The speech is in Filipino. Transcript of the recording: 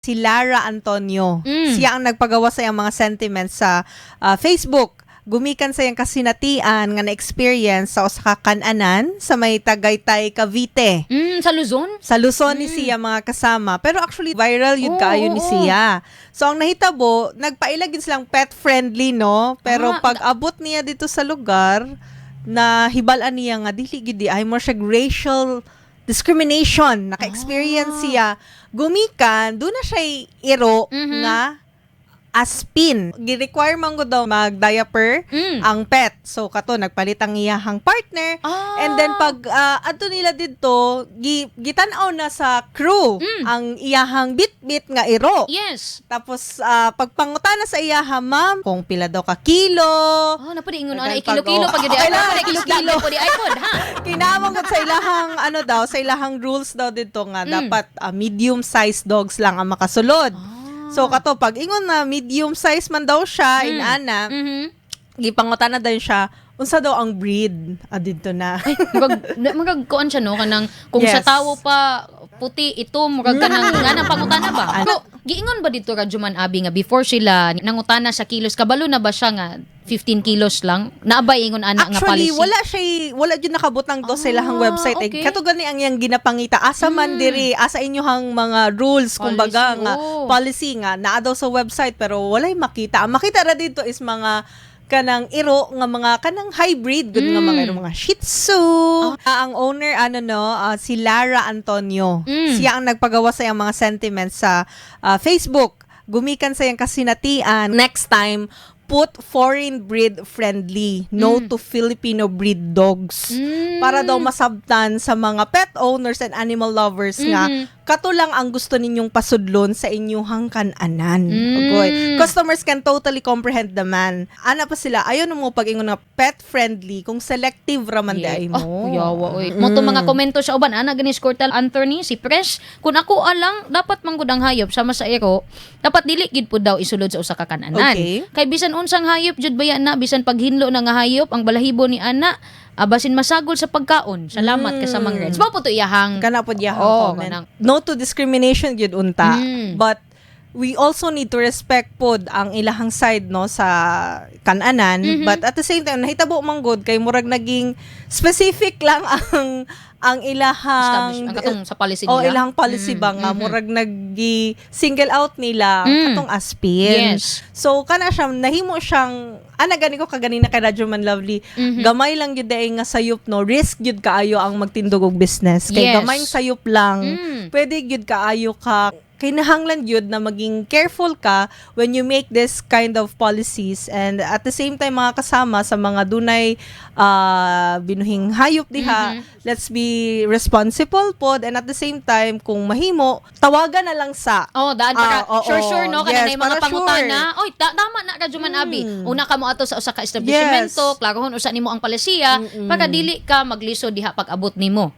si Lara Antonio. Mm. Siya ang nagpagawa sa iyang mga sentiments sa ah, Facebook. Gumikan sa iyang kasinatian nga na-experience sa usa ka kananan sa may Tagaytay, Cavite. Mm, sa Luzon? Sa Luzon ni siya mga kasama. Pero actually, viral yun Oo, kaayo ni oo. siya. So, ang nahitabo, nagpailagin silang pet-friendly, no? Pero Ah, pag abot niya dito sa lugar, na hibalan niya nga, dili gidi, ay mo siya racial discrimination. Naka-experience Ah. siya. Gumikan, doon na siya iro Mhm. nga aspin. Gi-require man ko daw mag-diaper Mm. ang pet. So, kato, nagpalit ang iyahang partner. Ah. And then pag uh, adto nila didto, gi, gitanaw na sa crew Mm. ang iyahang bit-bit nga iro. Yes. Tapos uh, pagpangutana sa iyaha, ma'am, kung pila daw ka kilo, Oh, napudi ingon ana Dagan kilo-kilo pag-. Okay Ay, kilo-kilo. di iPod, ha? kinamang ko sa ilahang ano daw, sa ilahang rules daw dito nga Mm. dapat uh, medium sized dogs lang ang makasulod. Ah. So kato pag ingon na medium size man daw siya in Mm. ana, Mhm. gipangutana daw siya unsa daw ang breed adito na. Ay, murag, na- murag kuan siya no kanang kung sa Yes. tawo pa puti ito murag kanang nga nang pangutana ba? Ano? Giingon ba dito Rajuman Abi nga before sila nangutana sa kilos kabalo na ba siya nga 15 kilos lang? Naabay ingon ana nga Actually, policy? wala siya, wala dyan nakabutang to sa ilahang Ah, website. okay. Eh, kato gani ang yang ginapangita. Asa man Mm. diri, asa inyohang mga rules, Policy, kumbaga nga, oo. policy nga, naa daw sa website, pero walay makita. Ang makita ra dito is mga kanang iro nga mga kanang hybrid gud nga Mm. mga iro, mga Shih Tzu. Ah, ang owner ano no, ah, si Lara Antonio. Mm. Siya ang nagpagawa sa iyang mga sentiments sa ah, Facebook. Gumikan sa iyang kasinatian. Next time, put foreign breed friendly. No Mm. to Filipino breed dogs. Mm. Para daw masabtan sa mga pet owners and animal lovers nga Mhm. Kato lang ang gusto ninyong pasudlon sa inyong kananan. Mm. Ogoy. Customers can totally comprehend the man. Ana pa sila, ayaw na mo pag ingon nga pet friendly kung selective raman Yeah. day mo. Oh, yawa oy. Mo to mga komento sa uban ana gani si Cortel Anthony si Fresh kun ako alang dapat manggod ang hayop sama sa ero dapat dili gid pud daw isulod sa usa ka kananan. Okay. Kay bisan unsang hayop jud baya na bisan paghinlo na nga hayop ang balahibo ni ana ah, basin masagol sa pagkaon. Salamat Mm. kasamang Reds. Mao po to iyahang Kana po diya Oo, comment. kanang- No to discrimination gyud unta. Mm. But we also need to respect pod ang ilahang side no sa kananan Mhm. but at the same time nahitabo man gud kay murag naging specific lang ang ang ilahang ang katong sa policy Oh, nila. ilang policy Mm, ba nga mhm. murag nagi single out nila Mm. katong aspin. Yes. So kana siya nahimo siyang ana gani ko kagani na kay Radyo Man Lovely. Mhm. Gamay lang gyud nga sayop no. Risk gyud kaayo ang magtindog og business. Kay Yes. gamay sayop lang. Mm. Pwede gyud kaayo ka kay nahanglan gyud na maging careful ka when you make this kind of policies and at the same time mga kasama sa mga dunay ah, binuhing hayop diha Mhm. let's be responsible pod and at the same time kung mahimo tawagan na lang sa Oh, daan para Ah, oo. sure sure no kanang Yes, mga pangutana. Oy, ta- tama na Rajuman Abi. Mm. Una ka mo ato sa usa ka establishmento, Yes. klarohon usa nimo ang palisiya Mm-mm. para dili ka magliso diha pag abot nimo.